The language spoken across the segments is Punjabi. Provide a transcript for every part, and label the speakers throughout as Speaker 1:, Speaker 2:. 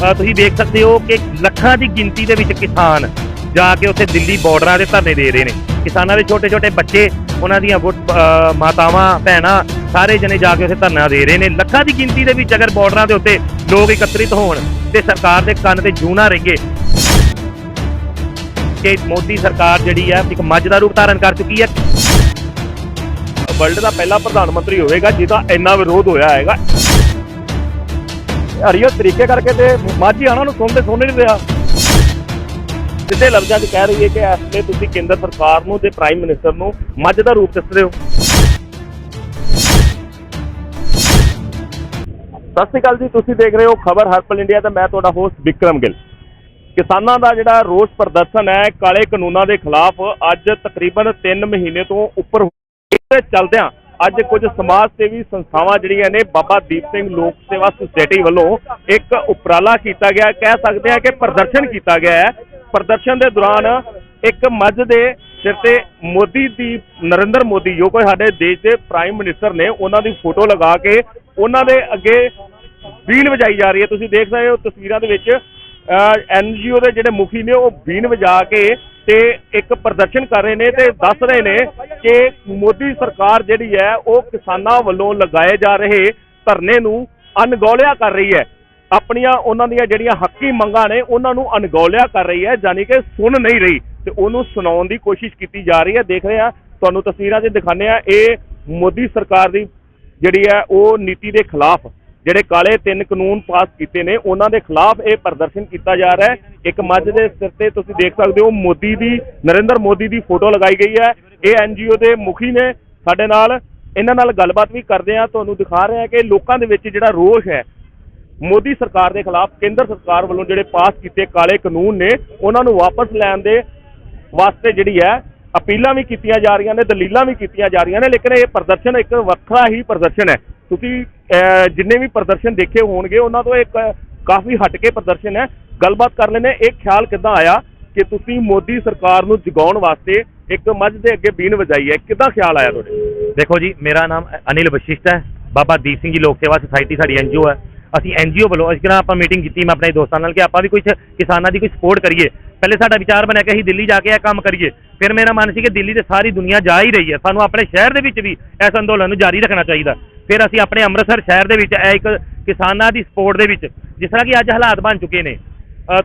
Speaker 1: ਤੁਸੀਂ ਦੇਖ ਸਕਦੇ ਹੋ ਕਿ ਲੱਖਾਂ ਦੀ ਗਿਣਤੀ ਦੇ ਵਿੱਚ ਕਿਸਾਨ ਜਾ ਕੇ ਉੱਥੇ ਦਿੱਲੀ ਬਾਰਡਰਾਂ ਦੇ ਧਰਨੇ ਦੇ ਰਹੇ ਨੇ। ਕਿਸਾਨਾਂ ਦੇ ਛੋਟੇ ਛੋਟੇ ਬੱਚੇ, ਉਹਨਾਂ ਦੀਆਂ ਵੋਟ- ਮਾਤਾਵਾਂ, ਭੈਣਾਂ, ਸਾਰੇ ਜਣੇ ਜਾ ਕੇ ਉੱਥੇ ਧਰਨਾ ਦੇ ਰਹੇ ਨੇ। ਲੱਖਾਂ ਦੀ ਗਿਣਤੀ ਦੇ ਵਿੱਚ ਅਗਰ ਬਾਰਡਰਾਂ ਦੇ ਉੱਤੇ ਲੋਕ ਇਕੱਤਰਿਤ ਹੋਣ ਤੇ ਸਰਕਾਰ ਦੇ ਕੰਨ ਤੇ ਜੂਨਾ ਰਹੀਏ ਕਿ ਮੋਦੀ ਸਰਕਾਰ ਜਿਹੜੀ ਹੈ ਇੱਕ ਮੱਝ ਦਾ ਰੂਪ ਧਾਰਨ ਕਰ ਚੁੱਕੀ ਹੈ
Speaker 2: ਵਰਲਡ ਦਾ ਪਹਿਲਾ ਪ੍ਰਧਾਨ ਮੰਤਰੀ ਹੋਵੇਗਾ, ਜਿਹਦਾ ਇੰਨਾ ਵਿਰੋਧ ਹੋਇਆ ਹੈਗਾ। ਹਰੀਓ ਤਰੀਕੇ ਕਰਕੇ ਤੇ ਮਾਝੀ ਆਣਾ ਨੂੰ ਸੁਣਦੇ ਸੁਣ ਨਹੀਂ ਰਿਹਾ। ਸਿੱਧੇ ਲਫ਼ਜ਼ਾਂ 'ਚ ਕਹਿ ਰਹੀ ਹੈ ਕਿ ਇਸ ਵੇਲੇ ਤੁਸੀਂ ਕੇਂਦਰ ਸਰਕਾਰ ਨੂੰ ਤੇ ਪ੍ਰਾਈਮ ਮਿਨਿਸਟਰ ਨੂੰ ਮੱਝ ਦਾ ਰੂਪ ਦੱਸ ਰਹੇ ਹੋ। ਸਤਿ ਸ਼੍ਰੀ ਅਕਾਲ ਜੀ, ਤੁਸੀਂ ਦੇਖ ਰਹੇ ਹੋ ਖਬਰ ਹਰਪਲ ਇੰਡੀਆ ਤੇ ਮੈਂ ਤੁਹਾਡਾ ਹੋਸਟ ਵਿਕਰਮ ਗਿੱਲ। ਕਿਸਾਨਾਂ ਦਾ ਜਿਹੜਾ ਰੋਸ ਪ੍ਰਦਰਸ਼ਨ ਹੈ, ਕਾਲੇ ਕਾਨੂੰਨਾਂ ਦੇ ਖਿਲਾਫ ਅੱਜ ਤਕਰੀਬਨ 3 ਮਹੀਨੇ ਤੋਂ ਉੱਪਰ ਇਹਦੇ ਚਲਦਿਆਂ ਅੱਜ ਕੁਝ ਸਮਾਜ ਸੇਵੀ ਸੰਸਥਾਵਾਂ ਜਿਹੜੀਆਂ ਨੇ ਬਾਬਾ ਦੀਪ ਸਿੰਘ ਲੋਕ ਸੇਵਾ ਸੁਸਾਇਟੀ ਵੱਲੋਂ ਇੱਕ ਉਪਰਾਲਾ ਕੀਤਾ ਗਿਆ। ਕਹਿ ਸਕਦੇ ਆ ਕਿ ਪ੍ਰਦਰਸ਼ਨ ਕੀਤਾ ਗਿਆ ਹੈ। ਪ੍ਰਦਰਸ਼ਨ ਦੇ ਦੌਰਾਨ ਇੱਕ ਮੱਝ ਦੇ ਸਿਰ ਤੇ ਮੋਦੀ ਦੀ, ਨਰਿੰਦਰ ਮੋਦੀ, ਜੋ ਕੋਈ ਸਾਡੇ ਦੇਸ਼ ਦੇ ਪ੍ਰਾਈਮ ਮਿਨਿਸਟਰ ਨੇ, ਉਹਨਾਂ ਦੀ ਫੋਟੋ ਲਗਾ ਕੇ ਉਹਨਾਂ ਦੇ ਅੱਗੇ ਬੀਨ ਵਜਾਈ ਜਾ ਰਹੀ ਹੈ। ਤੁਸੀਂ ਦੇਖ ਸਕਦੇ ਹੋ ਤਸਵੀਰਾਂ ਦੇ ਵਿੱਚ ਐਨਜੀਓ ਦੇ ਜਿਹੜੇ ਮੁਖੀ ਨੇ, ਉਹ ਬੀਨ ਵਜਾ ਕੇ ਤੇ ਇੱਕ ਪ੍ਰਦਰਸ਼ਨ ਕਰ ਰਹੇ ਨੇ ਤੇ ਦੱਸ ਰਹੇ ਨੇ ਕਿ ਮੋਦੀ ਸਰਕਾਰ ਜਿਹੜੀ ਹੈ, ਉਹ ਕਿਸਾਨਾਂ ਵੱਲੋਂ ਲਗਾਏ ਜਾ ਰਹੇ ਧਰਨੇ ਨੂੰ ਅਣਗੌਲਿਆ ਕਰ ਰਹੀ ਹੈ। ਆਪਣੀਆਂ, ਉਹਨਾਂ ਦੀਆਂ ਜਿਹੜੀਆਂ ਹੱਕੀ ਮੰਗਾਂ ਨੇ, ਉਹਨਾਂ ਨੂੰ ਅਣਗੌਲਿਆ ਕਰ ਰਹੀ ਹੈ, ਯਾਨੀ ਕਿ ਸੁਣ ਨਹੀਂ ਰਹੀ। ਤੇ ਉਹਨੂੰ ਸੁਣਾਉਣ ਦੀ ਕੋਸ਼ਿਸ਼ ਕੀਤੀ ਜਾ ਰਹੀ ਹੈ। ਦੇਖ ਰਹੇ ਆ ਤੁਹਾਨੂੰ ਤਸਵੀਰਾਂ 'ਚ ਦਿਖਾਉਂਦੇ ਆ ਇਹ ਮੋਦੀ ਸਰਕਾਰ ਦੀ ਜਿਹੜੀ ਹੈ, ਉਹ ਨੀਤੀ ਦੇ ਖਿਲਾਫ ਜਿਹੜੇ ਕਾਲੇ ਤਿੰਨ ਕਾਨੂੰਨ ਪਾਸ ਕੀਤੇ ਨੇ, ਉਹਨਾਂ ਦੇ ਖਿਲਾਫ ਇਹ ਪ੍ਰਦਰਸ਼ਨ ਕੀਤਾ ਜਾ ਰਿਹਾ ਹੈ। ਇੱਕ ਮੱਝ ਦੇ ਸਿਰ ਤੇ ਤੁਸੀਂ ਦੇਖ ਸਕਦੇ ਹੋ, ਮੋਦੀ ਦੀ, ਨਰਿੰਦਰ ਮੋਦੀ ਦੀ ਫੋਟੋ ਲਗਾਈ ਗਈ ਹੈ। ਇਹ ਐਨਜੀਓ ਦੇ ਮੁਖੀ ਨੇ ਸਾਡੇ ਨਾਲ। ਇਹਨਾਂ ਨਾਲ ਗੱਲਬਾਤ ਵੀ ਕਰਦੇ ਆ ਤੁਹਾਨੂੰ ਦਿਖਾ ਰਿਹਾ ਕਿ ਲੋਕਾਂ ਦੇ ਵਿੱਚ ਜਿਹੜਾ ਰੋਸ਼ ਹੈ, ਮੋਦੀ ਸਰਕਾਰ ਦੇ ਖਿਲਾਫ, ਕੇਂਦਰ ਸਰਕਾਰ ਵੱਲੋਂ ਜਿਹੜੇ ਪਾਸ ਕੀਤੇ ਕਾਲੇ ਕਾਨੂੰਨ ਨੇ, ਉਹਨਾਂ ਨੂੰ ਵਾਪਸ ਲੈਣ ਦੇ ਵਾਸਤੇ ਜਿਹੜੀ ਹੈ, ਅਪੀਲਾਂ ਵੀ ਕੀਤੀਆਂ ਜਾ ਰਹੀਆਂ ਨੇ, ਦਲੀਲਾਂ ਵੀ ਕੀਤੀਆਂ ਜਾ ਰਹੀਆਂ ਨੇ, ਲੇਕਿਨ ਇਹ ਪ੍ਰਦਰਸ਼ਨ ਇੱਕ ਵੱਖਰਾ ਹੀ ਪ੍ਰਦਰਸ਼ਨ ਹੈ। ਤੁਸੀਂ ਜਿੰਨੇ ਵੀ ਪ੍ਰਦਰਸ਼ਨ ਦੇਖੇ ਹੋਣਗੇ, ਉਹਨਾਂ ਤੋਂ ਇੱਕ ਕਾਫੀ ਹਟ ਕੇ ਪ੍ਰਦਰਸ਼ਨ ਹੈ। ਗੱਲਬਾਤ ਕਰ ਲੈਨੇ ਇਹ ਖਿਆਲ ਕਿੱਦਾਂ ਆਇਆ ਕਿ ਤੁਸੀਂ ਮੋਦੀ ਸਰਕਾਰ ਨੂੰ ਜਗਾਉਣ ਵਾਸਤੇ ਇੱਕ ਮੱਝ ਦੇ ਅੱਗੇ ਬੀਨ ਵਜਾਈ ਹੈ? ਕਿੱਦਾਂ ਖਿਆਲ ਆਇਆ ਤੁਹਾਡੇ?
Speaker 1: ਦੇਖੋ ਜੀ, ਮੇਰਾ ਨਾਮ ਅਨਿਲ ਵਸ਼ਿਸ਼ਟ ਹੈ। ਬਾਬਾ ਦੀਪ ਸਿੰਘ ਜੀ ਲੋਕ ਸੇਵਾ ਸੁਸਾਇਟੀ ਸਾਡੀ ਐਨਜੀਓ ਹੈ। ਅਸੀਂ ਐਨਜੀਓ ਵੱਲੋਂ ਇਸ ਤਰ੍ਹਾਂ ਆਪਾਂ ਮੀਟਿੰਗ ਕੀਤੀ, ਮੈਂ ਆਪਣੇ ਦੋਸਤਾਂ ਨਾਲ ਕਿ ਆਪਾਂ ਵੀ ਕੁਝ ਕਿਸਾਨਾਂ ਦੀ ਕੋਈ ਸਪੋਰਟ ਕਰੀਏ। ਪਹਿਲੇ ਸਾਡਾ ਵਿਚਾਰ ਬਣਿਆ ਕਿ ਅਸੀਂ ਦਿੱਲੀ ਜਾ ਕੇ ਇਹ ਕੰਮ ਕਰੀਏ। ਫਿਰ ਮੇਰਾ ਮਨ ਸੀ ਕਿ ਦਿੱਲੀ ਤੇ ਸਾਰੀ ਦੁਨੀਆ ਜਾ ਹੀ ਰਹੀ ਹੈ। ਸਾਨੂੰ ਆਪਣੇ ਸ਼ਹਿਰ ਦੇ ਵਿੱਚ ਵੀ ਇਸ ਅੰਦੋਲਨ ਨੂੰ ਜਾਰੀ ਰੱਖਣਾ ਚਾਹੀਦਾ। ਫਿਰ ਅਸੀਂ ਆਪਣੇ ਅੰਮ੍ਰਿਤਸਰ ਸ਼ਹਿਰ ਦੇ ਵਿੱਚ ਇਹ ਇੱਕ ਕਿਸਾਨਾਂ ਦੀ ਸਪੋਰਟ ਦੇ ਵਿੱਚ, ਜਿਸ ਤਰ੍ਹਾਂ ਕਿ ਅੱਜ ਹਾਲਾਤ ਬਣ ਚੁੱਕੇ ਨੇ।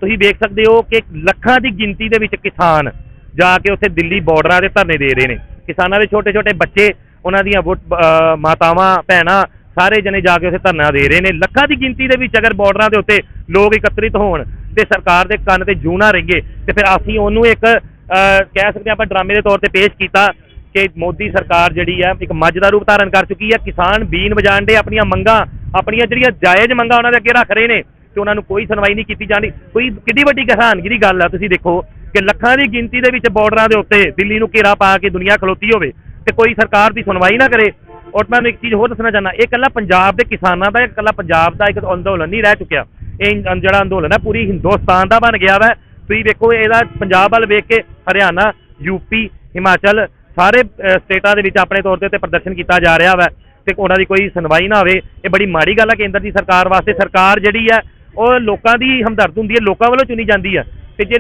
Speaker 1: ਤੁਸੀਂ ਦੇਖ ਸਕਦੇ ਹੋ ਕਿ ਲੱਖਾਂ ਦੀ ਗਿਣਤੀ ਦੇ ਵਿੱਚ ਕਿਸਾਨ ਜਾ ਕੇ ਉੱਥੇ ਦਿੱਲੀ ਬਾਰਡਰਾਂ ਦੇ ਧਰਨੇ ਦੇ ਰਹੇ ਨੇ। ਕਿਸਾਨਾਂ ਦੇ ਛੋਟੇ ਛੋਟੇ ਬੱਚੇ, ਉਹਨਾਂ ਦੀਆਂ ਵੋਟ- ਮਾਤਾਵਾਂ, ਭੈਣਾਂ, ਸਾਰੇ ਜਣੇ ਜਾ ਕੇ ਉੱਥੇ ਧਰਨਾ ਦੇ ਰਹੇ ਨੇ। ਲੱਖਾਂ ਦੀ ਗਿਣਤੀ ਦੇ ਵਿੱਚ ਅਗਰ ਬਾਰਡਰਾਂ ਦੇ ਉੱਤੇ ਲੋਕ ਇਕੱਤਰਿਤ ਹੋਣ ਤੇ ਸਰਕਾਰ ਦੇ ਕੰਨ ਤੇ ਜੂ ਨਾ ਰਹੀਏ ਤੇ ਫਿਰ ਅਸੀਂ ਉਹਨੂੰ ਇੱਕ ਕਹਿ ਸਕਦੇ ਹਾਂ ਆਪਾਂ ਡਰਾਮੇ ਦੇ ਤੌਰ ਤੇ ਪੇਸ਼ ਕੀਤਾ ਕਿ ਮੋਦੀ ਸਰਕਾਰ ਜਿਹੜੀ ਹੈ, ਇੱਕ ਮੱਝ ਦਾ ਰੂਪ ਧਾਰਨ ਕਰ ਚੁੱਕੀ ਹੈ, ਕਿਸਾਨ ਬੀਨ ਵਜਾਣ ਦੇ ਆਪਣੀਆਂ ਮੰਗਾਂ, ਆਪਣੀਆਂ ਜਿਹੜੀਆਂ ਜਾਇਜ਼ ਮੰਗਾਂ ਉਹਨਾਂ ਦੇ ਅੱਗੇ ਰੱਖ ਰਹੇ ਨੇ ਤੇ ਉਹਨਾਂ ਨੂੰ ਕੋਈ ਸੁਣਵਾਈ ਨਹੀਂ ਕੀਤੀ ਜਾਂਦੀ। ਕੋਈ ਕਿੱਡੀ ਵੱਡੀ ਕਿਸਾਨਗੀ ਦੀ ਗੱਲ ਆ, ਤੁਸੀਂ ਦੇਖੋ ਕਿ ਲੱਖਾਂ ਦੀ ਗਿਣਤੀ ਦੇ ਵਿੱਚ ਬਾਰਡਰਾਂ ਦੇ ਉੱਤੇ ਦਿੱਲੀ ਨੂੰ ਘੇਰਾ ਪਾ ਕੇ ਦੁਨੀਆ ਖਲੋਤੀ ਹੋਵੇ ਤੇ ਕੋਈ ਸਰਕਾਰ ਦੀ ਸੁਣਵਾਈ ਨਾ ਕਰੇ। ਔਰ ਮੈਂ ਇੱਕ ਚੀਜ਼ ਹੋਰ ਦੱਸਣਾ ਚਾਹੁੰਦਾ, ਇਹ ਇਕੱਲਾ ਪੰਜਾਬ ਦੇ ਕਿਸਾਨਾਂ ਦਾ ਇਕੱਲਾ ਪੰਜਾਬ ਦਾ ਇੱਕ ਅੰਦੋਲਨ ਨਹੀਂ ਰਹਿ ਚੁੱਕਿਆ। ਇਹ ਜਿਹੜਾ ਅੰਦੋਲਨ ਹੈ, ਪੂਰੀ ਹਿੰਦੁਸਤਾਨ ਦਾ ਬਣ ਗਿਆ ਵਾ। ਤੁਸੀਂ ਵੇਖੋ, ਇਹਦਾ ਪੰਜਾਬ ਵੱਲ ਵੇਖ ਕੇ ਹਰਿਆਣਾ ਯੂਪੀ ਹਿਮਾਚਲ ਸਾਰੇ ਸਟੇਟਾਂ ਦੇ ਵਿੱਚ ਆਪਣੇ ਤੌਰ ਤੇ ਉੱਤੇ ਪ੍ਰਦਰਸ਼ਨ ਕੀਤਾ ਜਾ ਰਿਹਾ ਵਾ। ਤੇ ਉਹਨਾਂ ਦੀ ਕੋਈ ਸੁਣਵਾਈ ਨਾ ਹੋਵੇ। ਇਹ ਬੜੀ ਮਾੜੀ ਗੱਲ ਹੈ ਕੇਂਦਰ ਦੀ ਸਰਕਾਰ ਵਾਸਤੇ। ਸਰਕਾਰ ਜਿਹੜੀ ਹੈ ਉਹ ਲੋਕਾਂ ਦੀ ਹਮਦਰਦ ਹੁੰਦੀ ਹੈ, ਲੋਕਾਂ ਵੱਲੋਂ ਚੁਣੀ ਜਾਂਦੀ ਹੈ ਤੇ ਜੇ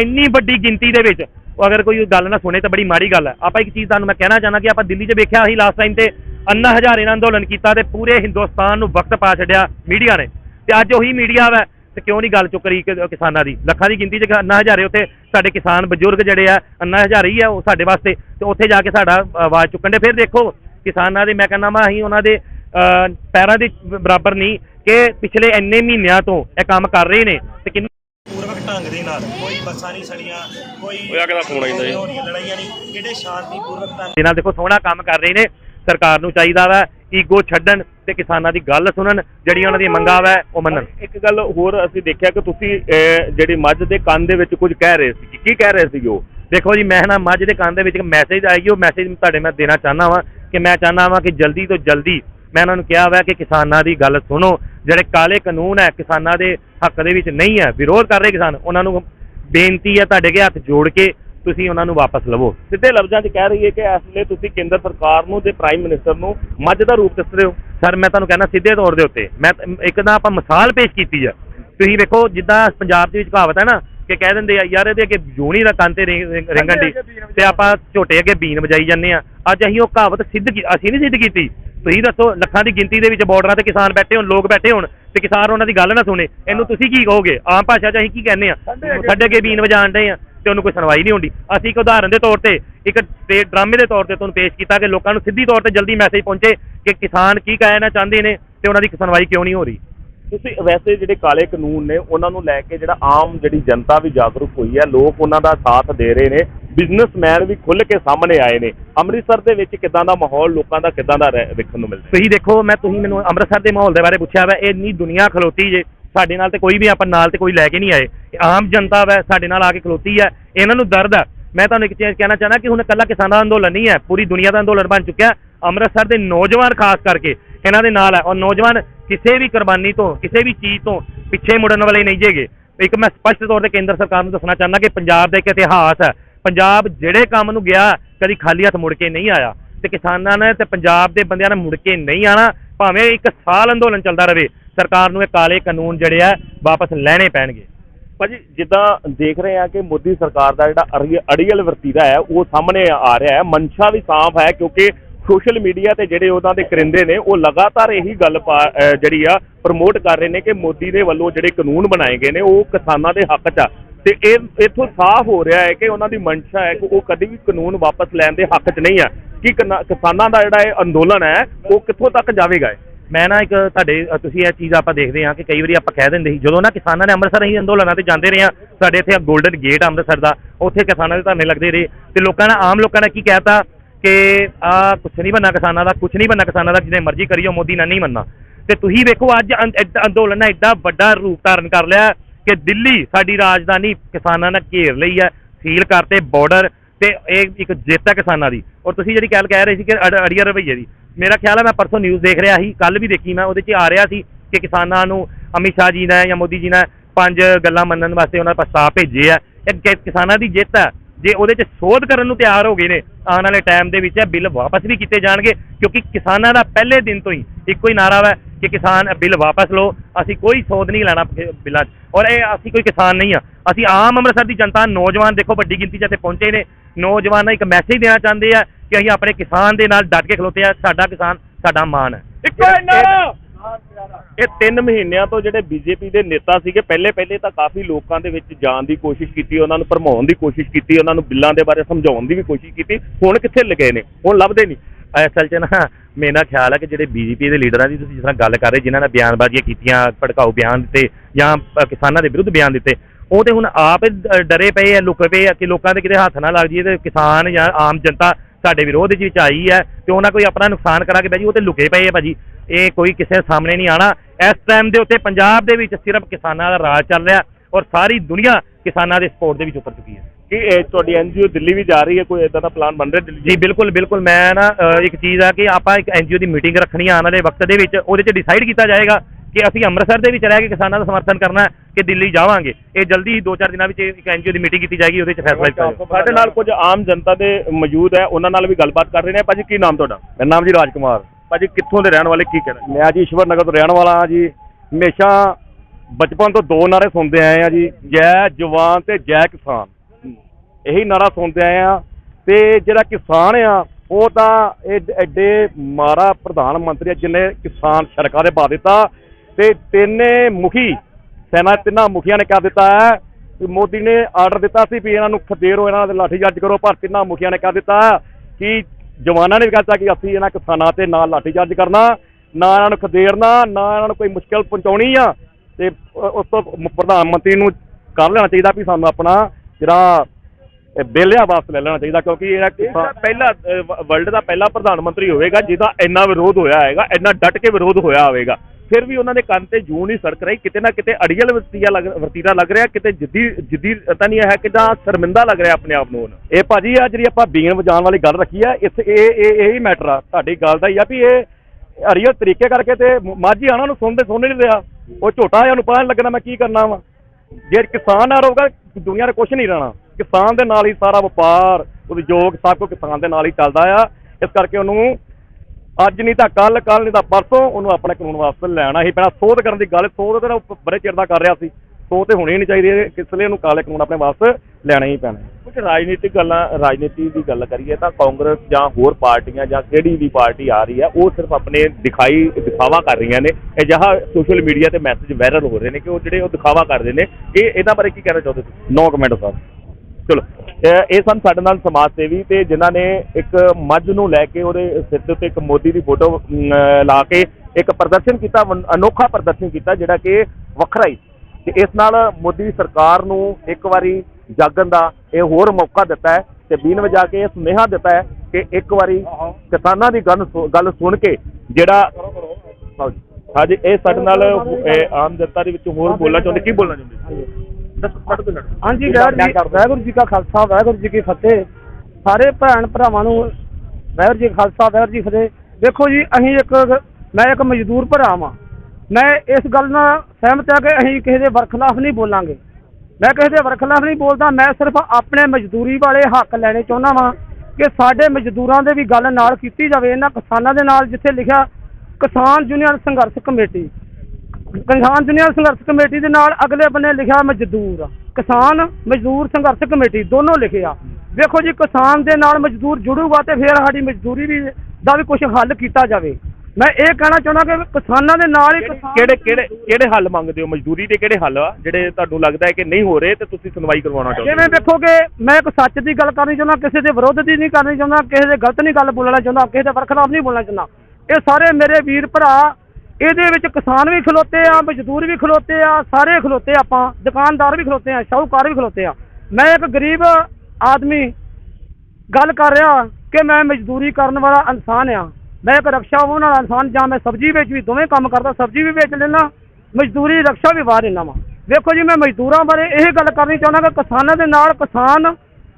Speaker 1: ਇੰਨੀ ਵੱਡੀ ਗਿਣਤੀ ਦੇ ਵਿੱਚ ਅਗਰ ਕੋਈ ਗੱਲ ਨਾ ਸੁਣੇ ਤਾਂ ਬੜੀ ਮਾੜੀ ਗੱਲ ਹੈ ਆਪਾਂ ਇੱਕ ਚੀਜ਼ ਤੁਹਾਨੂੰ ਮੈਂ ਕਹਿਣਾ ਚਾਹੁੰਦਾ ਕਿ ਆਪਾਂ ਦਿੱਲੀ 'ਚ ਵੇਖਿਆ ਸੀ ਲਾਸਟ ਟਾਈਮ ਤੇ ਅੰਨਾ ਹਜ਼ਾਰੇ ਨਾਲ ਅੰਦੋਲਨ ਕੀਤਾ ਤੇ ਪੂਰੇ ਹਿੰਦੁਸਤਾਨ ਨੂੰ ਵਕਤ ਪਾ ਛੱਡਿਆ ਮੀਡੀਆ ਨੇ। ਤੇ ਅੱਜ ਉਹੀ ਮੀਡੀਆ ਵਾ ਤੇ ਕਿਉਂ ਨਹੀਂ ਗੱਲ ਚੁੱਕ ਰਹੀ ਕਿਸਾਨਾਂ ਦੀ? ਲੱਖਾਂ ਦੀ ਗਿਣਤੀ 'ਚ ਅੰਨਾ ਹਜ਼ਾਰੇ ਉੱਥੇ ਸਾਡੇ ਕਿਸਾਨ ਬਜ਼ੁਰਗ ਜਿਹੜੇ ਆ ਅੰਨਾ ਹਜ਼ਾਰੇ ਹੀ ਆ ਉਹ ਸਾਡੇ ਵਾਸਤੇ ਤੇ ਉੱਥੇ ਜਾ ਕੇ ਸਾਡਾ ਆਵਾਜ਼ ਚੁੱਕਣ ਦੇ ਫਿਰ ਦੇਖੋ ਕਿਸਾਨਾਂ ਦੇ ਮੈਂ ਕਹਿੰਦਾ ਮੈਂ ਅਸੀਂ ਉਹਨਾਂ ਦੇ ਪੈਰਾਂ ਦੇ ਬਰਾਬਰ ਨਹੀਂ ਕਿ ਪਿਛਲੇ ਇੰਨੇ ਮਹੀਨਿਆਂ ਤੋਂ ਇਹ ਕੰਮ ਕਰ ਰਹੇ ਨੇ ਤੇ ਕਿੰਨੇ
Speaker 3: ਪੂਰਵਕ ਢੰਗ ਦੇ ਨਾਲ ਕੋਈ ਬੱਸਾਂ ਨਹੀਂ ਸੜੀਆਂ ਕੋਈ
Speaker 2: ਓਏ ਆ ਕਿਹਦਾ ਫੋਨ ਆਈ ਜਾਂਦਾ ਜੀ?
Speaker 3: ਲੜਾਈਆਂ ਨਹੀਂ। ਕਿਹੜੇ ਸ਼ਾਂਤੀਪੂਰਵਕ ਢੰਗ
Speaker 1: ਦੇ ਨਾਲ ਦੇਖੋ ਸੋਹਣਾ ਕੰਮ ਕਰ ਰਹੇ ਨੇ। ਸਰਕਾਰ ਨੂੰ ਚਾਹੀਦਾ ਵਾ, ਈਗੋ ਛੱਡਣ ਤੇ ਕਿਸਾਨਾਂ ਦੀ ਗੱਲ ਸੁਣਨ, ਜਿਹੜੀਆਂ ਉਹਨਾਂ ਦੀ ਮੰਗਾਂ ਵਾ, ਉਹ ਮੰਨਣ।
Speaker 2: ਇੱਕ ਗੱਲ ਹੋਰ ਅਸੀਂ ਦੇਖਿਆ ਕਿ ਤੁਸੀਂ ਜਿਹੜੀ ਮੱਝ ਦੇ ਕੰਨ ਦੇ ਵਿੱਚ ਕੁਝ ਕਹਿ ਰਹੇ ਸੀ, ਕੀ ਕਹਿ ਰਹੇ ਸੀ ਉਹ?
Speaker 1: ਦੇਖੋ ਜੀ, ਮੈਂ ਨਾ ਮੱਝ ਦੇ ਕੰਨ ਦੇ ਵਿੱਚ ਇੱਕ ਮੈਸੇਜ ਆਏਗੀ ਉਹ ਮੈਸੇਜ ਤੁਹਾਡੇ ਮੈਂ ਦੇਣਾ ਚਾਹੁੰਦਾ ਵਾਂ ਕਿ ਮੈਂ ਚਾਹੁੰਦਾ ਵਾਂ ਕਿ ਜਲਦੀ ਤੋਂ ਜਲਦੀ ਮੈਂ ਉਹਨਾਂ ਨੂੰ ਕਿਹਾ ਵਾ ਕਿ ਕਿਸਾਨਾਂ ਦੀ ਗੱਲ ਸੁਣੋ। ਜਿਹੜੇ ਕਾਲੇ ਕਾਨੂੰਨ ਹੈ, ਕਿਸਾਨਾਂ ਦੇ ਹੱਕ ਦੇ ਵਿੱਚ ਨਹੀਂ ਹੈ, ਵਿਰੋਧ ਕਰ ਰਹੇ ਕਿਸਾਨ, ਉਹਨਾਂ ਨੂੰ ਬੇਨਤੀ ਹੈ ਤੁਹਾਡੇ ਅੱਗੇ ਹੱਥ ਜੋੜ ਕੇ ਤੁਸੀਂ ਉਹਨਾਂ ਨੂੰ ਵਾਪਸ ਲਵੋ।
Speaker 2: ਸਿੱਧੇ ਲਫ਼ਜ਼ਾਂ 'ਚ ਕਹਿ ਰਹੀ ਹੈ ਕਿ ਇਸ ਵੇਲੇ ਤੁਸੀਂ ਕੇਂਦਰ ਸਰਕਾਰ ਨੂੰ ਤੇ ਪ੍ਰਾਈਮ ਮਿਨਿਸਟਰ ਨੂੰ ਮੱਝ ਦਾ ਰੂਪ ਦੱਸ ਰਹੇ ਹੋ।
Speaker 1: ਸਰ ਮੈਂ ਤੁਹਾਨੂੰ ਕਹਿੰਦਾ ਸਿੱਧੇ ਤੌਰ ਦੇ ਉੱਤੇ। ਮੈਂ ਇੱਕ ਨਾ ਆਪਾਂ ਮਿਸਾਲ ਪੇਸ਼ ਕੀਤੀ ਹੈ ਤੁਸੀਂ ਵੇਖੋ ਜਿੱਦਾਂ ਪੰਜਾਬ ਦੇ ਵਿੱਚ ਕਹਾਵਤ ਹੈ ਨਾ ਕਿ ਕਹਿ ਦਿੰਦੇ ਆ ਯਾਰ ਇਹਦੇ ਅੱਗੇ ਜੂਣੀ ਦਾ ਕੰਨ ਤੇ ਰਿੰਗ- ਰਿੰਗ- ਰਿੰਗਣ ਦੀ ਤੇ ਆਪਾਂ ਝੋਟੇ ਅੱਗੇ ਬੀਨ ਵਜਾਈ ਜਾਂਦੇ ਆ। ਅੱਜ ਅਸੀਂ ਉਹ ਕਹਾਵਤ ਸਿੱਧ ਕੀ ਅਸੀਂ ਨਹੀਂ ਸਿੱਧ ਕੀਤੀ। ਤੁਸੀਂ ਦੱਸੋ ਲੱਖਾਂ ਦੀ ਗਿਣਤੀ ਦੇ ਵਿੱਚ ਬਾਰਡਰਾਂ ਤੇ ਕਿਸਾਨ ਬੈਠੇ ਹੋਣ ਲੋਕ ਬੈਠੇ ਹੋਣ ਤੇ ਕਿਸਾਨ ਉਹਨਾਂ ਦੀ ਗੱਲ ਨਾ ਸੁਣੇ। ਇਹਨੂੰ ਤੁਸੀਂ ਕੀ ਕਹੋਗੇ? ਆਮ ਭਾਸ਼ਾ 'ਚ ਅਸੀਂ ਕੀ ਕਹਿੰਦੇ ਆ? ਸਾਡੇ ਅੱਗੇ ਬੀਨ ਵਜਾਣ ਦੇ ਆ। ਤੇ ਉਹਨੂੰ ਕੋਈ ਸੁਣਵਾਈ ਨਹੀਂ ਹੁੰਦੀ। ਅਸੀਂ ਇੱਕ ਉਦਾਹਰਨ ਦੇ ਤੌਰ ਤੇ ਇੱਕ ਤੇ ਡਰਾਮੇ ਦੇ ਤੌਰ ਤੇ ਤੁਹਾਨੂੰ ਪੇਸ਼ ਕੀਤਾ ਕਿ ਲੋਕਾਂ ਨੂੰ ਸਿੱਧੀ ਤੌਰ ਤੇ ਜਲਦੀ ਮੈਸੇਜ ਪਹੁੰਚੇ ਕਿ ਕਿਸਾਨ ਕੀ ਕਹਿਣਾ ਚਾਹੁੰਦੇ ਨੇ ਤੇ ਉਹਨਾਂ ਦੀ ਸੁਣਵਾਈ ਕਿਉਂ ਨਹੀਂ ਹੋ ਰਹੀ।
Speaker 2: ਤੁਸੀਂ ਵੈਸੇ ਜਿਹੜੇ ਕਾਲੇ ਕਾਨੂੰਨ ਨੇ ਉਹਨਾਂ ਨੂੰ ਲੈ ਕੇ ਜਿਹੜਾ ਆਮ ਜਿਹੜੀ ਜਨਤਾ ਵੀ ਜਾਗਰੂਕ ਹੋਈ ਹੈ ਲੋਕ ਉਹਨਾਂ ਦਾ ਸਾਥ ਦੇ ਰਹੇ ਨੇ ਬਿਜ਼ਨਸਮੈਨ ਵੀ ਖੁੱਲ੍ਹ ਕੇ ਸਾਹਮਣੇ ਆਏ ਨੇ। ਅੰਮ੍ਰਿਤਸਰ ਦੇ ਵਿੱਚ ਕਿਦਾਂ ਦਾ ਮਾਹੌਲ ਲੋਕਾਂ ਦਾ ਕਿਦਾਂ ਦਾ ਵੇਖਣ ਨੂੰ ਮਿਲਦਾ?
Speaker 1: ਤੁਸੀਂ ਦੇਖੋ ਮੈਂ ਤੁਸੀਂ ਮੈਨੂੰ ਅੰਮ੍ਰਿਤਸਰ ਦੇ ਮਾਹੌਲ ਦੇ ਬਾਰੇ ਪੁੱਛਿਆ ਵਾ ਇਹ ਇੰਨੀ ਦੁਨੀਆ ਖਲੋਤੀ ਜੇ। ਸਾਡੇ ਨਾਲ ਤੇ ਕੋਈ ਵੀ ਆਪਾਂ ਨਾਲ ਤੇ ਕੋਈ ਲੈ ਕੇ ਨਹੀਂ ਆਏ। ਆਮ ਜਨਤਾ ਵੈ, ਸਾਡੇ ਨਾਲ ਆ ਕੇ ਖਲੋਤੀ ਹੈ। ਇਹਨਾਂ ਨੂੰ ਦਰਦ ਹੈ। ਮੈਂ ਤੁਹਾਨੂੰ ਇੱਕ ਚੀਜ਼ ਕਹਿਣਾ ਚਾਹਨਾ ਕਿ ਹੁਣ ਇਕੱਲਾ ਕਿਸਾਨਾਂ ਦਾ ਅੰਦੋਲਨ ਨਹੀਂ ਹੈ। ਪੂਰੀ ਦੁਨੀਆ ਦਾ ਅੰਦੋਲਨ ਬਣ ਚੁੱਕਿਆ ਅੰਮ੍ਰਿਤਸਰ ਦੇ ਨੌਜਵਾਨ ਖਾਸ ਕਰਕੇ ਇਹਨਾਂ ਦੇ ਨਾਲ ਹੈ। ਔਰ ਨੌਜਵਾਨ ਕਿਸੇ ਵੀ ਕੁਰਬਾਨੀ ਤੋਂ, ਕਿਸੇ ਵੀ ਚੀਜ਼ ਤੋਂ ਪਿੱਛੇ ਮੁੜਨ ਵਾਲੇ ਨਹੀਂ ਜੇਗੇ। ਇੱਕ ਮੈਂ ਸਪਸ਼ਟ ਤੌਰ ਤੇ ਕੇਂਦਰ ਸਰਕਾਰ ਨੂੰ ਦੱਸਣਾ ਚਾਹੁੰਦਾ ਕਿ ਪੰਜਾਬ ਦਾ ਇੱਕ ਇਤਿਹਾਸ ਹੈ। ਪੰਜਾਬ ਜਿਹੜੇ ਕੰਮ ਨੂੰ ਗਿਆ, ਕਦੀ ਖਾਲੀ ਹੱਥ ਮੁੜ ਕੇ ਨਹੀਂ ਆਇਆ। ਤੇ ਕਿਸਾਨਾਂ ਨੇ ਤੇ ਪੰਜਾਬ ਦੇ ਬੰਦਿਆਂ ਨੇ ਮੁੜ ਕੇ ਨਹੀਂ ਆਣਾ। ਭਾਵੇਂ ਇੱਕ ਸਾਲ ਅੰਦੋਲਨ ਚੱਲਦਾ ਰਹੇ। ਸਰਕਾਰ ਨੂੰ ਇਹ ਕਾਲੇ ਕਾਨੂੰਨ ਜਿਹੜੇ ਆ ਵਾਪਸ ਲੈਣੇ ਪੈਣਗੇ।
Speaker 2: ਭਾਜੀ, ਜਿੱਦਾਂ ਦੇਖ ਰਹੇ ਆ ਕਿ ਮੋਦੀ ਸਰਕਾਰ ਦਾ ਜਿਹੜਾ ਅੜੀ- ਅੜੀਅਲ ਵਰਤੀਰਾ ਹੈ, ਉਹ ਸਾਹਮਣੇ ਆ ਰਿਹਾ ਹੈ। ਮਨਸ਼ਾ ਵੀ ਸਾਫ਼ ਹੈ ਕਿਉਂਕਿ ਸੋਸ਼ਲ ਮੀਡੀਆ ਤੇ ਜਿਹੜੇ ਉਹਨਾਂ ਦੇ ਕਰਿੰਦੇ ਨੇ, ਉਹ ਲਗਾਤਾਰ ਇਹੀ ਗੱਲ ਪਾ- ਜਿਹੜੀ ਆ ਪ੍ਰਮੋਟ ਕਰ ਰਹੇ ਨੇ ਕਿ ਮੋਦੀ ਦੇ ਵੱਲੋਂ ਜਿਹੜੇ ਕਾਨੂੰਨ ਬਣਾਏ ਗਏ ਨੇ, ਉਹ ਕਿਸਾਨਾਂ ਦੇ ਹੱਕ 'ਚ ਆ। ਤੇ ਇਹ ਇੱਥੋਂ ਸਾਫ਼ ਹੋ ਰਿਹਾ ਹੈ ਕਿ ਉਹਨਾਂ ਦੀ ਮਨਸ਼ਾ ਹੈ ਕਿ ਉਹ ਕਦੀ ਵੀ ਕਾਨੂੰਨ ਵਾਪਸ ਲੈਣ ਦੇ ਹੱਕ 'ਚ ਨਹੀਂ ਆ। ਕਿ ਕਿਸਾਨਾਂ ਦਾ ਜਿਹੜਾ ਇਹ ਅੰਦੋਲਨ ਹੈ, ਉਹ ਕਿੱਥੋਂ ਤੱਕ ਜਾਵੇਗਾ ਇਹ?
Speaker 1: ਮੈਂ ਨਾ ਇੱਕ ਤੁਹਾਡੇ ਤੁਸੀਂ ਇਹ ਚੀਜ਼ ਆਪਾਂ ਦੇਖਦੇ ਹਾਂ ਕਿ ਕਈ ਵਾਰੀ ਆਪਾਂ ਕਹਿ ਦਿੰਦੇ ਸੀ, ਜਦੋਂ ਨਾ ਕਿਸਾਨਾਂ ਨੇ ਅੰਮ੍ਰਿਤਸਰ ਹੀ ਅੰਦੋਲਨਾਂ ਤੇ ਜਾਂਦੇ ਰਹੇ ਆ ਸਾਡੇ ਇੱਥੇ ਗੋਲਡਨ ਗੇਟ ਅੰਮ੍ਰਿਤਸਰ ਦਾ, ਉੱਥੇ ਕਿਸਾਨਾਂ ਦੇ ਧਰਨੇ ਲੱਗਦੇ ਰਹੇ ਤੇ ਲੋਕਾਂ ਨੇ, ਆਮ ਲੋਕਾਂ ਨੇ ਕੀ ਕਹਿਤਾ ਕਿ, ਆ, ਕੁਛ ਨਹੀਂ ਬੰਨਾ ਕਿਸਾਨਾਂ ਦਾ, ਕੁਛ ਨਹੀਂ ਬੰਨਾ ਕਿਸਾਨਾਂ ਦਾ, ਜਿਹਨੇ ਮਰਜ਼ੀ ਕਰੀਓ ਮੋਦੀ ਨਾਲ ਨਹੀਂ ਮੰਨਣਾ। ਤੇ ਤੁਸੀਂ ਵੇਖੋ ਅੱਜ ਅੰ- ਅੰਦੋਲਨ ਨੇ ਐਡਾ ਵੱਡਾ ਰੂਪ ਧਾਰਨ ਕਰ ਲਿਆ ਕਿ ਦਿੱਲੀ ਸਾਡੀ ਰਾਜਧਾਨੀ ਕਿਸਾਨਾਂ ਨੇ ਘੇਰ ਲਈ ਹੈ ਸੀਲ ਕਰਤੇ ਬਾਰਡਰ ਤੇ ਇਹ ਇੱਕ ਜਿੱਤ ਹੈ ਕਿਸਾਨਾਂ ਦੀ। ਔਰ ਤੁਸੀਂ ਜਿਹੜੀ ਗੱਲ ਕਹਿ ਰਹੇ ਸੀ ਕਿ ਅੜ- ਅੜੀਆ ਰਵਈਏ ਦੀ ਮੇਰਾ ਖਿਆਲ ਹੈ ਮੈਂ ਪਰਸੋਂ ਨਿਊਜ਼ ਦੇਖ ਰਿਹਾ ਸੀ ਕੱਲ ਵੀ ਦੇਖੀ ਮੈਂ, ਉਹਦੇ 'ਚ ਆ ਰਿਹਾ ਸੀ ਕਿ ਕਿਸਾਨਾਂ ਨੂੰ ਅਮਿਤ ਸ਼ਾਹ ਜੀ ਨੇ ਜਾਂ ਮੋਦੀ ਜੀ ਨੇ ਪੰਜ ਗੱਲਾਂ ਮੰਨਣ ਵਾਸਤੇ ਉਹਨਾਂ ਪ੍ਰਸਤਾਵ ਭੇਜੇ ਆ। ਇਹ ਕਿਸਾਨਾਂ ਦੀ ਜਿੱਤ ਹੈ ਜੇ ਉਹਦੇ 'ਚ ਸੋਧ ਕਰਨ ਨੂੰ ਤਿਆਰ ਹੋ ਗਏ ਨੇ, ਆਉਣ ਵਾਲੇ ਟਾਈਮ ਦੇ ਵਿੱਚ ਇਹ ਬਿੱਲ ਵਾਪਸ ਵੀ ਕੀਤੇ ਜਾਣਗੇ, ਕਿਉਂਕਿ ਕਿਸਾਨਾਂ ਦਾ ਪਹਿਲੇ ਦਿਨ ਤੋਂ ਹੀ ਇੱਕੋ ਹੀ ਨਾਰਾ ਹੈ ਕਿ ਕਿਸਾਨ ਬਿੱਲ ਵਾਪਸ ਲਓ, ਅਸੀਂ ਕੋਈ ਸੋਧ ਨਹੀਂ ਲੈਣਾ ਬਿੱਲਾਂ 'ਚ। ਔਰ ਇਹ ਅਸੀਂ ਕੋਈ ਕਿਸਾਨ ਨਹੀਂ ਆ। ਅਸੀਂ ਆਮ ਅੰਮ੍ਰਿਤਸਰ ਦੀ ਜਨਤਾ, ਨੌਜਵਾਨ ਦੇਖੋ ਵੱਡੀ ਗਿਣਤੀ 'ਚ ਇੱਥੇ ਪਹੁੰਚੇ ਨੇ। ਨੌਜਵਾਨਾਂ ਨੂੰ ਇੱਕ ਮੈਸੇਜ ਦੇਣਾ ਚਾਹੁੰਦੇ ਆ ਕਿ ਅਸੀਂ ਆਪਣੇ ਕਿਸਾਨ ਦੇ ਨਾਲ ਡਟ ਕੇ ਖਲੋਤੇ ਆ ਸਾਡਾ ਕਿਸਾਨ ਸਾਡਾ ਮਾਣ ਹੈ।
Speaker 2: ਇੱਕੋ ਹੀ ਨਾਰਾ ਇਹ 3 ਮਹੀਨਿਆਂ ਤੋਂ ਜਿਹੜੇ ਬੀਜੇਪੀ ਦੇ ਨੇਤਾ ਸੀਗੇ ਪਹਿਲੇ ਪਹਿਲੇ ਤਾਂ ਕਾਫੀ ਲੋਕਾਂ ਦੇ ਵਿੱਚ ਜਾਣ ਦੀ ਕੋਸ਼ਿਸ਼ ਕੀਤੀ ਉਹਨਾਂ ਨੂੰ ਭਰਮਾਉਣ ਦੀ ਕੋਸ਼ਿਸ਼ ਕੀਤੀ ਉਹਨਾਂ ਨੂੰ ਬਿੱਲਾਂ ਦੇ ਬਾਰੇ ਸਮਝਾਉਣ ਦੀ ਵੀ ਕੋਸ਼ਿਸ਼ ਕੀਤੀ ਹੁਣ ਕਿੱਥੇ ਲਗੇ ਨੇ? ਹੁਣ ਲੱਭਦੇ ਨਹੀਂ।
Speaker 1: ਅਸਲ 'ਚ ਨਾ ਮੇਰਾ ਖਿਆਲ ਹੈ ਕਿ ਜਿਹੜੇ ਬੀਜੇਪੀ ਦੇ ਲੀਡਰਾਂ ਦੀ ਤੁਸੀਂ ਜਿਸ ਤਰ੍ਹਾਂ ਗੱਲ ਕਰ ਰਹੇ ਜਿਨ੍ਹਾਂ ਨੇ ਬਿਆਨਬਾਜ਼ੀਆਂ ਕੀਤੀਆਂ ਭੜਕਾਊ ਬਿਆਨ ਦਿੱਤੇ ਜਾਂ ਕਿਸਾਨਾਂ ਦੇ ਵਿਰੁੱਧ ਬਿਆਨ ਦਿੱਤੇ ਉਹ ਤੇ ਹੁਣ ਆਪ ਡਰੇ ਪਏ ਆ ਲੁਕੇ ਪਏ ਆ ਕਿ ਲੋਕਾਂ ਦੇ ਕਿਤੇ ਹੱਥ ਨਾ ਲੱਗ ਜਾਈਏ ਤੇ ਕਿਸਾਨ ਜਾਂ ਆਮ ਜਨਤਾ ਸਾਡੇ ਵਿਰੋਧ ਦੇ ਵਿੱਚ ਆਈ ਹੈ ਤੇ ਉਹਨਾਂ ਕੋਈ ਆਪਣਾ ਨੁਕਸਾਨ ਕਰਾ ਕੇ ਬਹਿ ਜੀ ਉਹ ਤੇ ਲੁਕੇ ਪਏ ਆ ਭਾਜੀ। ਇਹ ਕੋਈ ਕਿਸੇ ਸਾਹਮਣੇ ਨਹੀਂ ਆਣਾ ਇਸ ਟਾਈਮ ਦੇ ਉੱਤੇ ਪੰਜਾਬ ਦੇ ਵਿੱਚ ਸਿਰਫ ਕਿਸਾਨਾਂ ਦਾ ਰਾਜ ਚੱਲ ਰਿਹਾ ਔਰ ਸਾਰੀ ਦੁਨੀਆ ਕਿਸਾਨਾਂ ਦੇ ਸਪੋਰਟ ਦੇ ਵਿੱਚ ਉਤਰ ਚੁੱਕੀ ਹੈ।
Speaker 2: ਕਿ ਇਹ ਤੁਹਾਡੀ ਐਨਜੀਓ ਦਿੱਲੀ ਵੀ ਜਾ ਰਹੀ ਹੈ? ਕੋਈ ਇਦਾਂ ਦਾ ਪਲਾਨ ਬਣ ਰਿਹਾ ਦਿੱਲੀ?
Speaker 1: ਜੀ ਬਿਲਕੁਲ ਬਿਲਕੁਲ। ਮੈਂ ਨਾ ਇੱਕ ਚੀਜ਼ ਆ ਕਿ ਆਪਾਂ ਇੱਕ ਐਨਜੀਓ ਦੀ ਮੀਟਿੰਗ ਰੱਖਣੀ ਆਉਣ ਵਾਲੇ ਵਕਤ ਦੇ ਵਿੱਚ ਉਹਦੇ 'ਚ ਡਿਸਾਈਡ ਕੀਤਾ ਜਾਏਗਾ ਕਿ ਅਸੀਂ ਅੰਮ੍ਰਿਤਸਰ ਦੇ ਵਿੱਚ ਰਹਿ ਕੇ ਕਿਸਾਨਾਂ ਦਾ ਸਮਰਥਨ ਕਰਨਾ ਹੈ ਕਿ ਦਿੱਲੀ ਜਾਵਾਂਗੇ। ਇਹ ਜਲਦੀ ਹੀ 2-4 ਦਿਨਾਂ ਵਿੱਚ ਇੱਕ ਐਨਜੀਓ ਦੀ ਮੀਟਿੰਗ ਕੀਤੀ ਜਾਏਗੀ ਉਹਦੇ 'ਚ ਫੈਸਲਾ ਕੀਤਾ ਜਾਏਗਾ।
Speaker 2: ਸਾਡੇ ਨਾਲ ਕੁਝ ਆਮ ਜਨਤਾ ਦੇ ਮੌਜੂਦ ਹੈ ਉਹਨਾਂ ਨਾਲ ਵੀ ਗੱਲਬਾਤ ਕਰ ਰਹੇ ਨੇ। ਭਾਜੀ ਕੀ ਨਾਮ ਤੁਹਾਡਾ?
Speaker 4: ਮੇਰਾ ਨਾਮ ਜੀ ਰਾਜਕੁਮਾਰ।
Speaker 2: ਭਾਜੀ ਕਿੱਥੋਂ ਦੇ ਰਹਿਣ ਵਾਲੇ ਕੀ ਕਹਿਣਾ?
Speaker 4: ਮੈਂ ਜੀ ਈਸ਼ਵਰ ਨਗਰ ਤੋਂ ਰਹਿਣ ਵਾਲਾ ਹਾਂ ਜੀ। ਹਮੇਸ਼ਾ ਬਚਪਨ ਤੋਂ ਦੋ ਨਾਰੇ ਸੁਣਦੇ ਆਏ ਆ ਜੀ। ਜੈ ਜਵਾਨ ਤੇ ਜੈ ਕਿਸਾਨ। ਇਹੀ ਨਾਰਾ ਸੁਣਦੇ ਆਏ ਆ ਤੇ ਜਿਹੜਾ ਕਿਸਾਨ ਆ ਉਹ ਤਾਂ ਐਡੇ ਮਾਰਾ ਪ੍ਰਧਾਨ ਮੰਤਰੀ ਆ ਜਿਹਨੇ ਕਿਸਾਨ ਸੜਕਾਂ ਦੇ ਪਾ ਦਿੱਤਾ। ਤੇ ਤਿੰਨੇ ਮੁਖੀ ਸੈਨਾ ਤਿੰਨਾਂ ਮੁਖੀਆਂ ਨੇ ਕਰ ਦਿੱਤਾ ਹੈ। ਕਿ ਮੋਦੀ ਨੇ ਆਰਡਰ ਦਿੱਤਾ ਸੀ ਵੀ ਇਹਨਾਂ ਨੂੰ ਖਦੇਰੋ ਇਹਨਾਂ ਦੇ ਲਾਠੀਚਾਰਜ ਕਰੋ ਪਰ ਤਿੰਨਾਂ ਮੁਖੀਆਂ ਨੇ ਕਰ ਦਿੱਤਾ ਕਿ ਜਵਾਨਾਂ ਨੇ ਵੀ ਕਹਿਤਾ ਕਿ ਅਸੀਂ ਇਹਨਾਂ ਕਿਸਾਨਾਂ ਤੇ ਨਾਲ ਲਾਠੀਚਾਰਜ ਕਰਨਾ ਨਾ ਇਹਨਾਂ ਨੂੰ ਖਦੇਰਨਾ ਨਾ ਇਹਨਾਂ ਨੂੰ ਕੋਈ ਮੁਸ਼ਕਲ ਪਹੁੰਚਾਉਣੀ ਆ। ਤੇ ਉਸ ਤੋਂ ਪ੍ਰਧਾਨ ਮੰਤਰੀ ਨੂੰ ਕਰ ਲੈਣਾ ਚਾਹੀਦਾ ਵੀ ਸਾਨੂੰ ਆਪਣਾ ਜਿਹੜਾ ਇਹ ਬਿੱਲ ਆ ਵਾਪਸ ਲੈ ਲੈਣਾ ਚਾਹੀਦਾ ਕਿਉਂਕਿ ਇਹ
Speaker 2: ਪਹਿਲਾ ਵਰਲਡ ਦਾ ਪਹਿਲਾ ਪ੍ਰਧਾਨ ਮੰਤਰੀ ਹੋਵੇਗਾ ਜਿਹਦਾ ਇੰਨਾ ਵਿਰੋਧ ਹੋਇਆ ਹੈਗਾ ਇੰਨਾ ਡਟ ਕੇ ਵਿਰੋਧ ਹੋਇਆ ਹੋਵੇਗਾ। ਫਿਰ ਵੀ ਉਹਨਾਂ ਦੇ ਕੰਨ ਤੇ ਜੂੰ ਨਹੀਂ ਸੜਕ ਰਹੀ, ਕਿਤੇ ਨਾ ਕਿਤੇ ਅੜੀਅਲ ਵਰਤੀਆ ਲੱਗ ਵਰਤੀਰਾ ਲੱਗ ਰਿਹਾ, ਕਿਤੇ ਜਿੱਦੀ ਜਿੱਦੀ ਤਾਂ ਨਹੀਂ ਹੈ ਕਿਦਾਂ ਸ਼ਰਮਿੰਦਾ ਲੱਗ ਰਿਹਾ ਆਪਣੇ ਆਪ ਨੂੰ ਹੁਣ।
Speaker 4: ਇਹ ਭਾਜੀ ਆ ਜਿਹੜੀ ਆਪਾਂ ਬੀਨ ਵਜਾਉਣ ਵਾਲੀ ਗੱਲ ਰੱਖੀ ਆ, ਇੱਥੇ ਇਹ ਇਹ, ਇਹੀ ਮੈਟਰ ਆ, ਤੁਹਾਡੀ ਗੱਲ ਦਾ ਹੀ ਆ ਵੀ ਇਹ ਅੜੀਅਲ ਤਰੀਕੇ ਕਰਕੇ ਤੇ ਮ- ਮਾਝੀ ਆਣਾ ਨੂੰ ਸੁਣਦੇ ਸੁਣ ਨਹੀਂ ਰਿਹਾ। ਉਹ ਝੋਟਾ ਆ ਨੂੰ ਪਤਾ ਨਹੀਂ ਲੱਗਣਾ, ਮੈਂ ਕੀ ਕਰਨਾ ਵਾ? ਜੇ ਕਿਸਾਨ ਨਾ ਰਹੂਗਾ ਦੁਨੀਆ ਨੇ ਕੁਝ ਨਹੀਂ ਰਹਿਣਾ। ਕਿਸਾਨ ਦੇ ਨਾਲ ਹੀ ਸਾਰਾ ਵਪਾਰ, ਉਦਯੋਗ ਸਭ ਕੁਝ ਕਿਸਾਨ ਦੇ ਨਾਲ ਹੀ ਚੱਲਦਾ ਆ। ਇਸ ਕਰਕੇ ਉਹਨੂੰ ਅੱਜ ਨਹੀਂ ਤਾਂ ਕੱਲ ਕੱਲ ਨਹੀਂ ਤਾਂ ਪਰਸੋਂ ਉਹਨੂੰ ਆਪਣੇ ਕਾਨੂੰਨ ਵਾਸਤੇ ਲੈਣਾ ਹੀ ਪੈਣਾ ਸੋਧ ਕਰਨ ਦੀ ਗੱਲ ਸੋਧ ਤੇ ਬੜੇ ਚਿਰ ਦਾ ਕਰ ਰਿਹਾ ਸੀ। ਸੋਧ ਤੇ ਹੋਣੀ ਨਹੀਂ ਚਾਹੀਦੀ ਇਹ ਕਿਸ ਲਈ ਉਹਨੂੰ ਕਾਲੇ ਕਾਨੂੰਨ ਆਪਣੇ ਵਾਸਤੇ ਲੈਣਾ ਹੀ ਪੈਣਾ।
Speaker 2: ਕੁਝ ਰਾਜਨੀਤਿਕ ਗੱਲਾਂ ਰਾਜਨੀਤੀ ਦੀ ਗੱਲ ਕਰੀਏ ਤਾਂ ਕਾਂਗਰਸ ਜਾਂ ਹੋਰ ਪਾਰਟੀਆਂ ਜਾਂ ਕਿਹੜੀ ਵੀ ਪਾਰਟੀ ਆ ਰਹੀ ਹੈ ਉਹ ਸਿਰਫ ਆਪਣੇ ਦਿਖਾਈ ਦਿਖਾਵਾ ਕਰ ਰਹੀਆਂ ਨੇ। ਅਜਿਹਾ ਸੋਸ਼ਲ ਮੀਡੀਆ ਤੇ ਮੈਸੇਜ ਵਾਇਰਲ ਹੋ ਰਹੇ ਨੇ ਕਿ ਉਹ ਜਿਹੜੇ ਉਹ ਦਿਖਾਵਾ ਕਰਦੇ ਨੇ। ਇਹ ਇਹਨਾਂ ਬਾਰੇ ਕੀ ਕਹਿਣਾ ਚਾਹੁੰਦੇ ਤੁਸੀਂ?
Speaker 4: No comment sir.
Speaker 2: ਚਲੋ। ਇਹ ਸਨ ਸਾਡੇ ਨਾਲ ਸਮਾਜ ਸੇਵੀ ਤੇ ਜਿਨ੍ਹਾਂ ਨੇ ਇੱਕ ਮੱਝ ਨੂੰ ਲੈ ਕੇ ਉਹਦੇ ਸਿਰ ਦੇ ਉੱਤੇ ਇੱਕ ਮੋਦੀ ਦੀ ਫੋਟੋ ਲਾ ਕੇ ਇੱਕ ਪ੍ਰਦਰਸ਼ਨ ਕੀਤਾ ਅਨੋਖਾ ਪ੍ਰਦਰਸ਼ਨ ਕੀਤਾ, ਜਿਹੜਾ ਕਿ ਵੱਖਰਾ ਹੀ। ਤੇ ਇਸ ਨਾਲ ਮੋਦੀ ਸਰਕਾਰ ਨੂੰ ਇੱਕ ਵਾਰੀ ਜਾਗਣ ਦਾ ਇਹ ਹੋਰ ਮੌਕਾ ਦਿੱਤਾ ਹੈ ਤੇ ਬੀਨ ਵਜਾ ਕੇ ਇਹ ਸੁਨੇਹਾ ਦਿੱਤਾ ਹੈ ਕਿ ਇੱਕ ਵਾਰੀ ਕਿਸਾਨਾਂ ਦੀ ਗੱਲ ਸੁ- ਗੱਲ ਸੁਣ ਕੇ ਜਿਹੜਾ ਹਾਂਜੀ ਇਹ ਸਾਡੇ ਨਾਲ ਆਮ ਜਨਤਾ ਦੇ ਵਿੱਚ ਹੋਰ ਬੋਲਣਾ ਚਾਹੁੰਦੇ, ਕੀ ਬੋਲਣਾ ਚਾਹੁੰਦੇ?
Speaker 5: ਹਾਂਜੀ ਵਾਹਿਗੁਰੂ ਜੀ ਵਾਹਿਗੁਰੂ ਜੀ ਕਾ ਖਾਲਸਾ ਵਾਹਿਗੁਰੂ ਜੀ ਕੀ ਫਤਿਹ। ਸਾਰੇ ਭੈਣ ਭਰਾਵਾਂ ਨੂੰ ਵਾਹਿਗੁਰੂ ਜੀ ਖਾਲਸਾ ਵਾਹਿਗੁਰੂ ਜੀ ਫਤਿਹ। ਦੇਖੋ ਜੀ ਅਸੀਂ ਇੱਕ ਮੈਂ ਇੱਕ ਮਜ਼ਦੂਰ ਭਰਾ ਵਾਂ। ਮੈਂ ਇਸ ਗੱਲ ਨਾਲ ਸਹਿਮਤ ਹਾਂ ਕਿ ਅਸੀਂ ਕਿਸੇ ਦੇ ਵਰਖਲਾਫ ਨਹੀਂ ਬੋਲਾਂਗੇ। ਮੈਂ ਕਿਸੇ ਦੇ ਵਰਖਲਾਫ ਨਹੀਂ ਬੋਲਦਾ ਮੈਂ ਸਿਰਫ ਆਪਣੇ ਮਜ਼ਦੂਰੀ ਵਾਲੇ ਹੱਕ ਲੈਣੇ ਚਾਹੁੰਦਾ ਵਾਂ ਕਿ ਸਾਡੇ ਮਜ਼ਦੂਰਾਂ ਦੇ ਵੀ ਗੱਲ ਨਾਲ ਕੀਤੀ ਜਾਵੇ ਇਹਨਾਂ ਕਿਸਾਨਾਂ ਦੇ ਨਾਲ ਜਿੱਥੇ ਲਿਖਿਆ ਕਿਸਾਨ ਯੂਨੀਅਨ ਸੰਘਰਸ਼ ਕਮੇਟੀ। ਕਿਸਾਨ ਯੂਨੀਅਨ ਸੰਘਰਸ਼ ਕਮੇਟੀ ਦੇ ਨਾਲ ਅਗਲੇ ਬੰਨੇ ਲਿਖਿਆ ਮਜ਼ਦੂਰ। ਕਿਸਾਨ ਮਜ਼ਦੂਰ ਸੰਘਰਸ਼ ਕਮੇਟੀ ਦੋਨੋਂ ਲਿਖਿਆ ਵੇਖੋ ਜੀ ਕਿਸਾਨ ਦੇ ਨਾਲ ਮਜ਼ਦੂਰ ਜੁੜੂਗਾ ਤੇ ਫਿਰ ਸਾਡੀ ਮਜ਼ਦੂਰੀ ਵੀ ਦਾ ਵੀ ਕੁਝ ਹੱਲ ਕੀਤਾ ਜਾਵੇ। ਮੈਂ ਇਹ ਕਹਿਣਾ ਚਾਹੁੰਦਾ ਕਿ ਕਿਸਾਨਾਂ ਦੇ ਨਾਲ ਹੀ
Speaker 2: ਕਿਹੜੇ ਕਿਹੜੇ ਕਿਹੜੇ ਹੱਲ ਮੰਗਦੇ ਹੋ? ਮਜ਼ਦੂਰੀ ਦੇ ਕਿਹੜੇ ਹੱਲ ਆ? ਜਿਹੜੇ ਤੁਹਾਨੂੰ ਲੱਗਦਾ ਹੈ ਕਿ ਨਹੀਂ ਹੋ ਰਹੇ ਤੇ ਤੁਸੀਂ ਸੁਣਵਾਈ ਕਰਵਾਉਣਾ ਚਾਹੁੰਦੇ
Speaker 5: ਜਿਵੇਂ ਵੇਖੋਗੇ ਮੈਂ ਇੱਕ ਸੱਚ ਦੀ ਗੱਲ ਕਰਨੀ ਚਾਹੁੰਦਾ ਕਿਸੇ ਦੇ ਵਿਰੋਧ ਦੀ ਨਹੀਂ ਕਰਨੀ ਚਾਹੁੰਦਾ ਕਿਸੇ ਦੇ ਗਲਤ ਨਹੀਂ ਗੱਲ ਬੋਲਣਾ ਚਾਹੁੰਦਾ ਕਿਸੇ ਦੇ ਵਰਖਲਾਫ ਨਹੀਂ ਬੋਲਣਾ ਚਾਹੁੰਦਾ। ਇਹ ਸਾਰੇ ਮੇਰੇ ਵੀਰ ਭਰਾ ਇਹਦੇ ਵਿੱਚ ਕਿਸਾਨ ਵੀ ਖਲੋਤੇ ਆ, ਮਜ਼ਦੂਰ ਵੀ ਖਲੋਤੇ ਆ, ਸਾਰੇ ਖਲੋਤੇ ਆਪਾਂ, ਦੁਕਾਨਦਾਰ ਵੀ ਖਲੋਤੇ ਆ, ਸ਼ਾਹੂਕਾਰ ਵੀ ਖਲੋਤੇ ਆ। ਮੈਂ ਇੱਕ ਗਰੀਬ ਆਦਮੀ ਗੱਲ ਕਰ ਰਿਹਾ ਕਿ ਮੈਂ ਮਜ਼ਦੂਰੀ ਕਰਨ ਵਾਲਾ ਇਨਸਾਨ ਆ। ਮੈਂ ਇੱਕ ਰਕਸ਼ਾ ਵਾਹਣ ਵਾਲਾ ਇਨਸਾਨ ਜਾਂ ਮੈਂ ਸਬਜ਼ੀ ਵੇਚ ਵੀ ਦੋਵੇਂ ਕੰਮ ਕਰਦਾ, ਸਬਜ਼ੀ ਵੀ ਵੇਚ ਲੈਣਾ ਮਜ਼ਦੂਰੀ, ਰਕਸ਼ਾ ਵੀ ਵਾਹ ਲੈਣਾ ਵਾ। ਵੇਖੋ ਜੀ, ਮੈਂ ਮਜ਼ਦੂਰਾਂ ਬਾਰੇ ਇਹ ਗੱਲ ਕਰਨੀ ਚਾਹੁੰਦਾ ਕਿ ਕਿਸਾਨਾਂ ਦੇ ਨਾਲ ਕਿਸਾਨ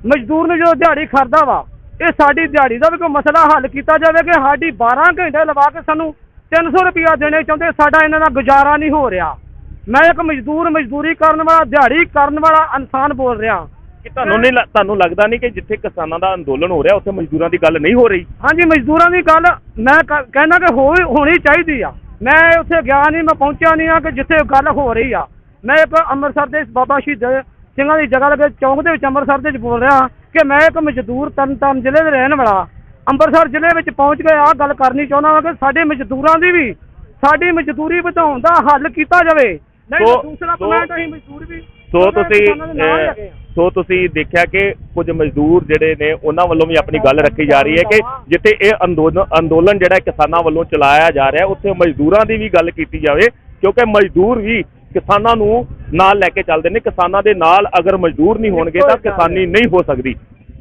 Speaker 5: ਮਜ਼ਦੂਰ ਨੂੰ ਜਦੋਂ ਦਿਹਾੜੀ ਖਰਦਾ ਵਾ, ਇਹ ਸਾਡੀ ਦਿਹਾੜੀ ਦਾ ਵੀ ਕੋਈ ਮਸਲਾ ਹੱਲ ਕੀਤਾ ਜਾਵੇ ਕਿ ਸਾਡੀ 12 ਘੰਟੇ ਲਵਾ ਕੇ ਸਾਨੂੰ 300 ਰੁਪਿਆ ਦੇਣੇ ਚਾਹੁੰਦੇ ਸਾਡਾ ਇਹਨਾਂ ਦਾ ਗੁਜ਼ਾਰਾ ਨਹੀਂ ਹੋ ਰਿਹਾ। ਮੈਂ ਇੱਕ ਮਜ਼ਦੂਰ ਮਜ਼ਦੂਰੀ ਕਰਨ ਵਾਲਾ ਦਿਹਾੜੀ ਕਰਨ ਵਾਲਾ ਇਨਸਾਨ ਬੋਲ ਰਿਹਾ।
Speaker 2: ਕਿ ਤੁਹਾਨੂੰ ਨਹੀਂ ਤੁਹਾਨੂੰ ਲੱਗਦਾ ਨਹੀਂ ਕਿ ਜਿੱਥੇ ਕਿਸਾਨਾਂ ਦਾ ਅੰਦੋਲਨ ਹੋ ਰਿਹਾ ਉੱਥੇ ਮਜ਼ਦੂਰਾਂ ਦੀ ਗੱਲ ਨਹੀਂ ਹੋ ਰਹੀ?
Speaker 5: ਹਾਂਜੀ ਮਜ਼ਦੂਰਾਂ ਦੀ ਗੱਲ ਮੈਂ ਕਹਿਣਾ ਕਿ ਹੋ ਹੋਣੀ ਚਾਹੀਦੀ ਆ। ਮੈਂ ਉੱਥੇ ਗਿਆ ਨਹੀਂ ਮੈਂ ਪਹੁੰਚਿਆ ਨਹੀਂ ਆ ਕਿ ਜਿੱਥੇ ਗੱਲ ਹੋ ਰਹੀ ਆ। ਮੈਂ ਇੱਕ ਅੰਮ੍ਰਿਤਸਰ ਦੇ ਬਾਬਾ ਸ਼ਹੀਦ ਸਿੰਘਾਂ ਦੀ ਜਗ੍ਹਾ ਲਗੇ ਚੌਂਕ ਦੇ ਵਿੱਚ ਅੰਮ੍ਰਿਤਸਰ ਦੇ ਵਿੱਚ ਬੋਲ ਰਿਹਾ ਕਿ ਮੈਂ ਇੱਕ ਮਜ਼ਦੂਰ ਤਰਨਤਾਰਨ ਜ਼ਿਲ੍ਹੇ ਦੇ ਰਹਿਣ ਵਾਲਾ। ਅੰਮ੍ਰਿਤਸਰ ਜ਼ਿਲ੍ਹੇ ਵਿੱਚ ਪਹੁੰਚ ਕੇ ਆਹ ਗੱਲ ਕਰਨੀ ਚਾਹੁੰਦਾ ਹਾਂ ਕਿ ਸਾਡੇ ਮਜ਼ਦੂਰਾਂ ਦੀ ਵੀ ਸਾਡੀ ਮਜ਼ਦੂਰੀ ਵਧਾਉਣ ਦਾ ਹੱਲ ਕੀਤਾ ਜਾਵੇ। ਨਹੀਂ
Speaker 2: ਸੋ-
Speaker 5: ਦੂਸਰਾ
Speaker 2: ਸੋ-
Speaker 5: ਅਸੀਂ ਮਜ਼ਦੂਰ ਵੀ
Speaker 2: ਸੋ ਤੁਸੀਂ
Speaker 5: ਕਿਸਾਨਾਂ ਦੇ ਨਾਲ ਹੀ
Speaker 2: ਅਹ,
Speaker 5: ਹੈਗੇ ਆ।
Speaker 2: ਸੋ ਤੁਸੀਂ ਦੇਖਿਆ ਕਿ ਕੁਝ ਮਜ਼ਦੂਰ ਜਿਹੜੇ ਨੇ ਉਹਨਾਂ ਵੱਲੋਂ ਵੀ ਆਪਣੀ ਗੱਲ ਰੱਖੀ ਜਾ ਰਹੀ ਹੈ ਕਿ ਜਿੱਥੇ ਇਹ ਅੰਦੋਲਨ ਅੰਦੋਲਨ ਜਿਹੜਾ ਕਿਸਾਨਾਂ ਵੱਲੋਂ ਚਲਾਇਆ ਜਾ ਰਿਹਾ ਉੱਥੇ ਮਜ਼ਦੂਰਾਂ ਦੀ ਵੀ ਗੱਲ ਕੀਤੀ ਜਾਵੇ ਕਿਉਂਕਿ ਮਜ਼ਦੂਰ ਵੀ ਕਿਸਾਨਾਂ ਨੂੰ ਨਾਲ ਲੈ ਕੇ ਚੱਲਦੇ ਨੇ। ਕਿਸਾਨਾਂ ਦੇ ਨਾਲ ਅਗਰ ਮਜ਼ਦੂਰ ਨਹੀਂ ਹੋਣਗੇ ਤਾਂ ਕਿਸਾਨੀ ਨਹੀਂ ਹੋ ਸਕਦੀ।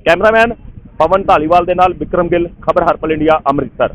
Speaker 2: ਕੈਮਰਾਮੈਨ ਪਵਨ ਢਾਲੀਵਾਲ ਦੇ ਨਾਲ ਵਿਕਰਮ ਗਿੱਲ ਖਬਰ ਹਰਪਲ ਇੰਡੀਆ ਅੰਮ੍ਰਿਤਸਰ।